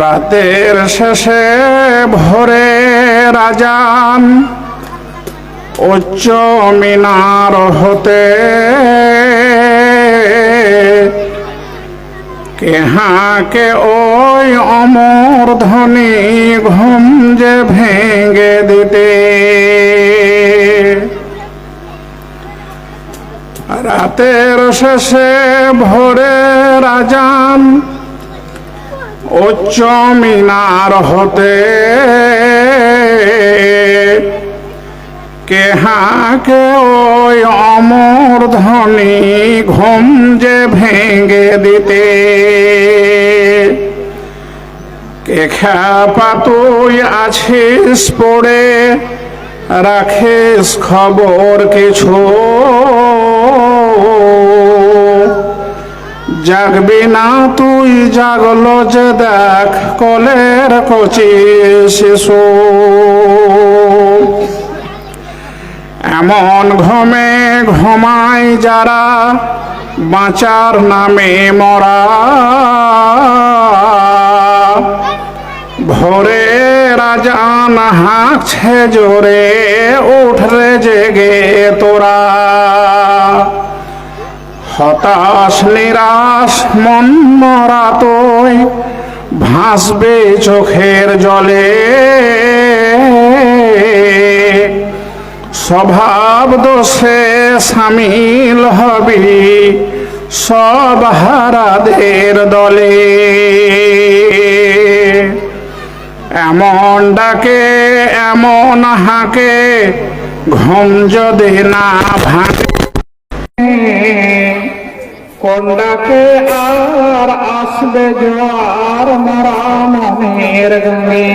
রাতের শেষে ভোরে রাজান উচ্চ মিনার হতে কে হাকে ওই অমর ধ্বনি ঘুম যে ভেঙে দিতে? রাতের শেষে ভোরে রাজান উচ্চ মিনার হতে কে হাকে ওই অমর ধ্বনি ঘুম যে ভেঙে দিতে? কে খ্যাপা তুই আছিস পড়ে? রাখিস খবর কিছু? জাগবি না, তুই জাগলো যে দেখ কলের কচি শিশু। এমন ঘমে ঘুমাই যারা বাঁচার নামে মরা। ভোরে রাজান হাঁকছে জোরে উঠরে জেগে হতাশ, নিরাশ, মন মরা তুই ভাসবে চোখের জলে। স্বভাব দোষে সামিল হবি সব হারাদের দলে। এমন ডাকে, এমন হাঁকে, ঘুম যদি না ভাঙে। কন্ডাকে আর আসবে জোয়ার মারা মনের গানে